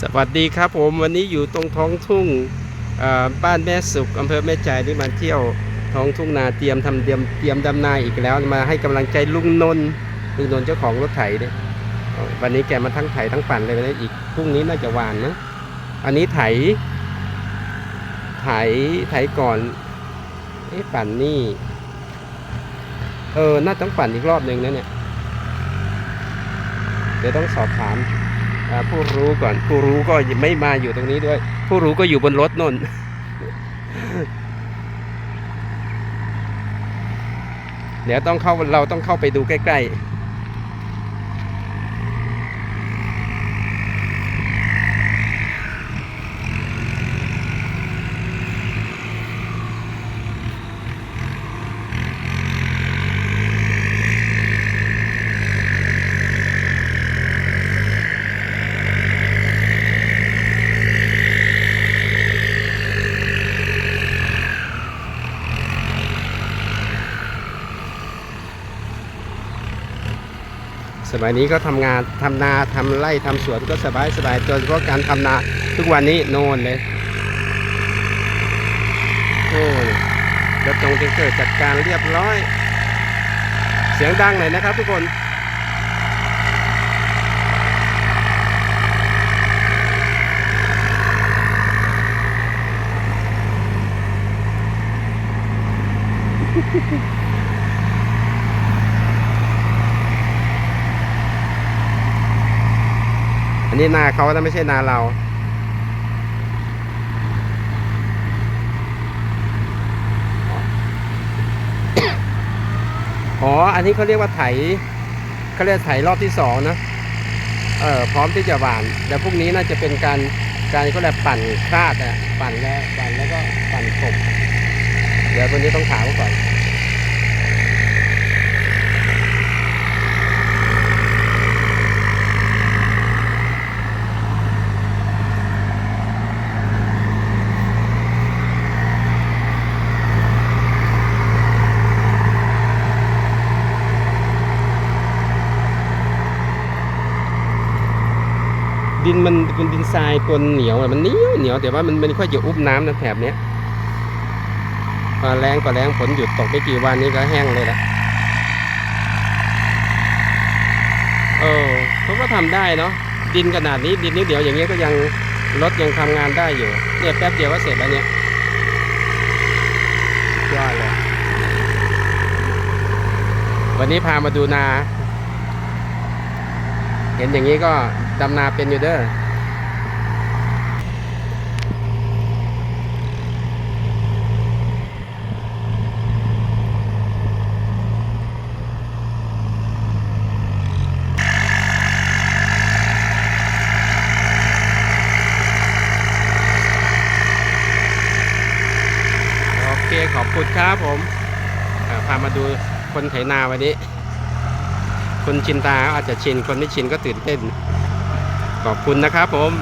สวัสดีครับผมวันนี้อยู่ตรงท้องทุ่งบ้านแม่สุขอำเภอแม่ใจที่มาเที่ยวท้องทุ่งนาเตรียมทำเตรียมเตรียมดำนาอีกแล้วมาให้กำลังใจลุงนนท์ลุงนนท์เจ้าของรถไถเนี่ยวันนี้แกมาทั้งไถทั้งปั่นเลยนะอีกพรุ่งนี้น่าจะหวานนะอันนี้ไถ ไถไถก่อนเอ๊ะปั่นนี่เออน่าต้องปั่นอีกรอบหนึ่งนะเนี่ยเดี๋ยวต้องสอบถาม ผู้รู้ก่อน ผู้รู้ก็ไม่มาอยู่ตรงนี้ด้วย ผู้รู้ก็อยู่บนรถนนเดี๋ยวต้องเข้าเราต้องเข้าไปดูใกล้ ๆ สมัยนี้ก็ทำงานทำนาทำไร่ทำสวนก็สบายสบายโดยเฉพาะการทำนาทุกวันนี้โน่นเลยโอ้ยรถตรงเทงเกิดจัดการเรียบร้อย เสียงดังหน่อยนะครับทุกคนอัน นี้นาเขานะไม่ใช่นาเรา อ๋อ อันนี้เขาเรียกว่าไถเขาเรียกไถรอบที่สองนะ เออพร้อมที่จะหวานแต่พรุ่งนี้น่าจะเป็นการการเขาเรียกปั่นคราดอะปั่นแล้วปั่นแล้วก็ปั่นกบเดี๋ยววันนี้ต้องถามเขาก่อน ดินมันเป็นดินทรายปนเหนียวอะมันเหนียวเหนียวแต่ว่ามันไม่ค่อยจะอุ้มน้ำนะแถบเนี้ยพอแรงก็แรงฝนหยุดตกไม่กี่วันนี้ก็แห้งเลยละเออเขาก็ทำได้เนาะดินขนาดนี้ดินนิดเดียวอย่างเงี้ยก็ยังรถยังทำงานได้อยู่เนี่ยแป๊บเดียวก็เสร็จแล้วเนี่ยยอดเลยวันนี้พามาดูนา เห็นอย่างนี้ก็ ดำนาเป็นอยู่เด้อโอเคขอบคุณครับผมพามาดูคนไถนาวันนี้ คนชินตาอาจจะชิน คนไม่ชินก็ตื่นเต้น ขอบคุณนะครับผม